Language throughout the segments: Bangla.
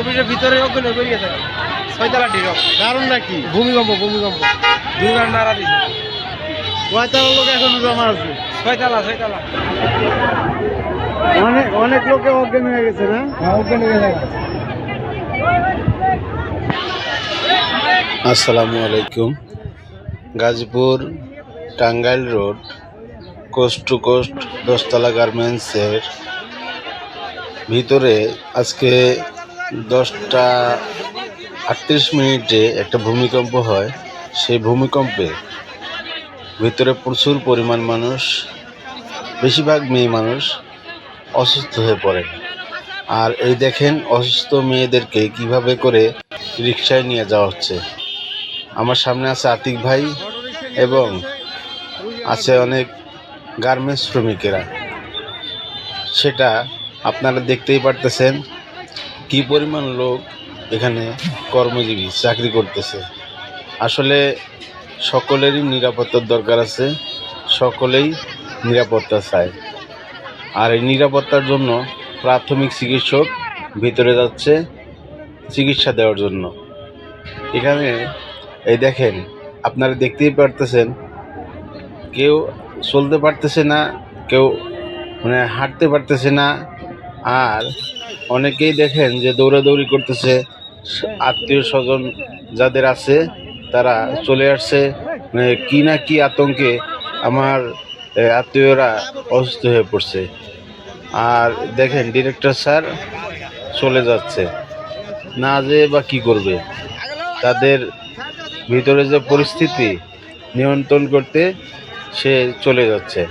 এটা ভিতরে বেরিয়ে থাকে ছয়তলা ডিরক কারণটা কি? ভূমিকম্প ভূমিকম্প। দুর্গার নাড়া দিছে। কয়তলা লোক এখনও জমা আছে? ছয়তলা ছয়তলা। অনেক অনেক লোকে অজ্ঞান হয়ে গেছে না? হ্যাঁ অজ্ঞান হয়ে গেছে। আসসালামু আলাইকুম। Gazipur Tangail road coast to coast দশতলা গার্মেন্টসের ভিতরে আজকে দশটা আটত্রিশ মিনিটে একটা ভূমিকম্প হয়, সেই ভূমিকম্পে ভিতরে প্রচুর পরিমাণ মানুষ, বেশিরভাগ মেয়ে মানুষ অসুস্থ হয়ে পড়ে। আর এই দেখেন অসুস্থ মেয়েদেরকে কীভাবে করে রিক্সায় নিয়ে যাওয়া হচ্ছে। আমার সামনে আছে আতিক ভাই এবং আছে অনেক গার্মেন্টস শ্রমিকেরা। সেটা আপনারা দেখতেই পারতেছেন। কি পরিমাণ লোক এখানে কর্মজীবী, চাকরি করতেছে? আসলে সকলেরই নিরাপত্তার দরকার আছে, সকলেই নিরাপত্তা চায়। আর এই নিরাপত্তার জন্য প্রাথমিক চিকিৎসক ভিতরে যাচ্ছে চিকিৎসা দেওয়ার জন্য। এখানে, এই দেখেন, আপনারা দেখতেই পারতেছেন, কেউ চলতে পারতেছে না, কেউ মানে হাঁটতে পারতেছে না আর অনেকেই দেখেন যে দৌড়াদৌড়ি করতেছে। আত্মীয় স্বজন যাদের আছে, তারা চলে আসছে। মানে কি না কি আতঙ্কে আমার আত্মীয়রা অসুস্থ হয়ে পড়ছে। আর দেখেন ডিরেক্টর স্যার চলে যাচ্ছে। না যে বা কি করবে? তাদের ভিতরে যে পরিস্থিতি নিয়ন্ত্রণ করতে সে চলে যাচ্ছে।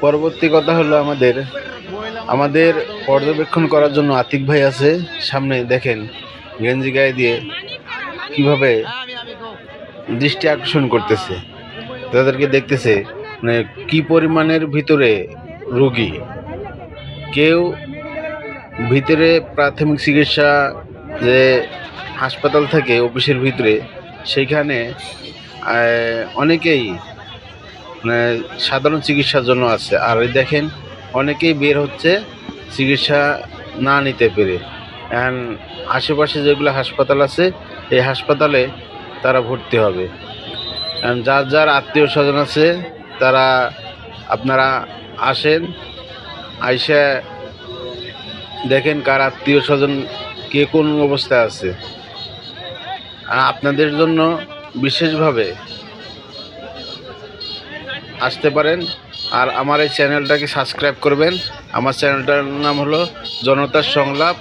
পরবর্তী কথা হলো আমাদের আমাদের পর্যবেক্ষণ করার জন্য আতিক ভাই আছে। সামনে দেখেন, গেঞ্জি গায়ে দিয়ে কীভাবে দৃষ্টি আকর্ষণ করতেছে। তাদেরকে দেখতেছে মানে কি পরিমাণের ভিতরে রোগী। কেউ ভিতরে প্রাথমিক চিকিৎসা যে হাসপাতাল থাকে অফিসের ভিতরে, সেইখানে অনেকেই মানে সাধারণ চিকিৎসার জন্য আছে। আর দেখেন অনেকেই বের হচ্ছে চিকিৎসা না নিতে পেরে। এখন আশেপাশে যেগুলো হাসপাতাল আছে, এই হাসপাতালে তারা ভর্তি হবে। যার যার আত্মীয় স্বজন আছে, তারা আপনারা আসেন, আইসা দেখেন কার আত্মীয় স্বজন কে কোন অবস্থায় আছে। আপনাদের জন্য বিশেষভাবে আসতে পারেন। আর আমার এই চ্যানেলটাকে সাবস্ক্রাইব করবেন। আমার চ্যানেলটার নাম হলো জনতার সংলাপ।